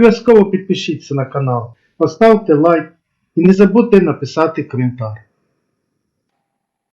Обов'язково підпишіться на канал, поставте лайк і не забудьте написати коментар.